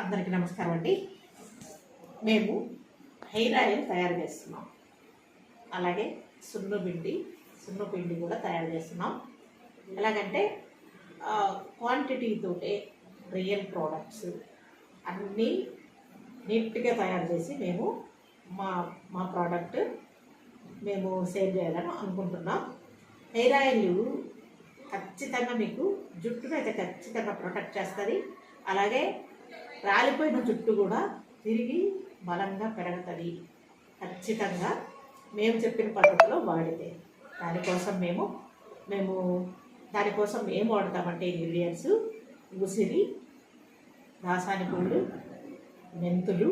అందరికీ నమస్కారం అండి. మేము హెయిర్ ఆయిల్ తయారు చేస్తున్నాం. అలాగే సున్ను పిండి సున్ను పిండి కూడా తయారు చేస్తున్నాం. ఎలాగంటే క్వాంటిటీతోటే రియల్ ప్రోడక్ట్స్ అన్నీ నీట్గా తయారు చేసి మేము మా మా ప్రోడక్ట్ మేము సేల్ చేయాలని అనుకుంటున్నాం. హెయిర్ ఆయిల్ ఖచ్చితంగా మీకు జుట్టును అయితే ఖచ్చితంగా ప్రొటెక్ట్ చేస్తుంది. అలాగే రాలిపోయిన జుట్టు కూడా తిరిగి బలంగా పెరగతుంది. ఖచ్చితంగా మేము చెప్పిన పద్ధతిలో వాడితే. దానికోసం మేము మేము దానికోసం ఏం వాడతామంటే ఇంగ్రీడియంట్స్ ఉసిరి దాసాని పూలు మెంతులు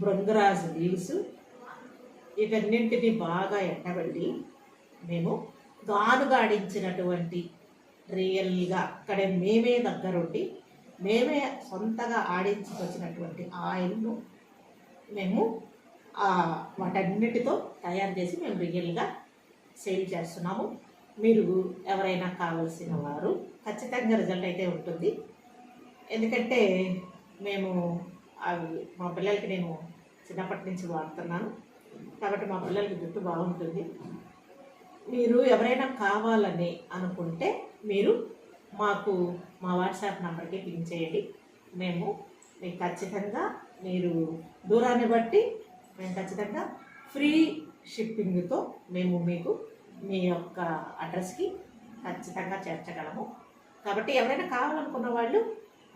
బృంగరాజు లీవ్స్ ఇవన్నింటినీ బాగా ఎండబెట్టి మేము గానుగాడించినటువంటి రియల్గా అక్కడే మేమే దగ్గరుండి మేమే సొంతగా ఆడించుకొచ్చినటువంటి ఆయిల్ను మేము ఆ వాటన్నిటితో తయారు చేసి మేము రియల్గా సేల్ చేస్తున్నాము. మీరు ఎవరైనా కావలసిన వారు ఖచ్చితంగా రిజల్ట్ అయితే ఉంటుంది. ఎందుకంటే మేము అవి మా పిల్లలకి నేను చిన్నప్పటి నుంచి వాడుతున్నాను. కాబట్టి మా పిల్లలకి జుట్టు బాగుంటుంది. మీరు ఎవరైనా కావాలని అనుకుంటే మీరు మాకు మా వాట్సాప్ నెంబర్కి పింక్ చేయండి. మేము మీకు ఖచ్చితంగా మీరు దూరాన్ని బట్టి మేము ఖచ్చితంగా ఫ్రీ షిప్పింగ్తో మేము మీకు మీ యొక్క అడ్రస్కి ఖచ్చితంగా చేర్చగలము. కాబట్టి ఎవరైనా కావాలనుకున్న వాళ్ళు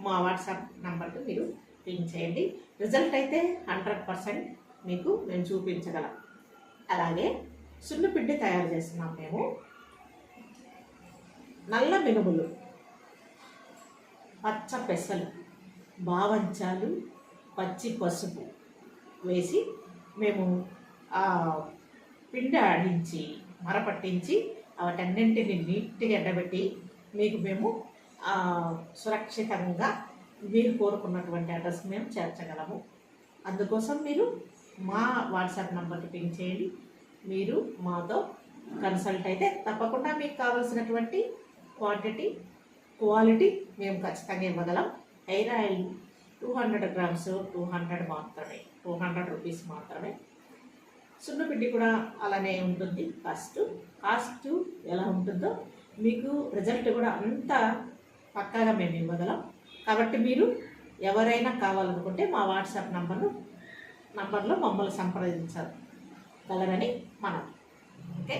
మా వాట్సాప్ నెంబర్కి మీరు పింక్ చేయండి. రిజల్ట్ అయితే హండ్రెడ్ పర్సెంట్ మీకు మేము చూపించగలం. అలాగే సున్నపిండి తయారు చేస్తున్నాం మేము. నల్ల మినుములు. పచ్చ పెసలు బావంచాలు పచ్చి పసుపు వేసి మేము ఆ పిండి ఆడించి మరపట్టించి వాటన్నింటిని నీట్గా ఎండబెట్టి మీకు మేము సురక్షితంగా మీరు కోరుకున్నటువంటి అడ్రస్ మేము చేర్చగలము. అందుకోసం మీరు మా వాట్సాప్ నంబర్కి పింక్ చేయండి. మీరు మాతో కన్సల్ట్ అయితే తప్పకుండా మీకు కావాల్సినటువంటి క్వాంటిటీ క్వాలిటీ మేము ఖచ్చితంగా ఇవ్వగలం. Hair oil two hundred grams two hundred మాత్రమే టూ హండ్రెడ్ రూపీస్ మాత్రమే. సున్నపిండి కూడా అలానే ఉంటుంది. కాస్ట్ కాస్ట్ ఎలా ఉంటుందో మీకు రిజల్ట్ కూడా అంత పక్కాగా మేము ఇవ్వగలం. కాబట్టి మీరు ఎవరైనా కావాలనుకుంటే మా వాట్సాప్ నంబర్ను నంబర్లో మమ్మల్ని సంప్రదించగలరని మనం. ఓకే?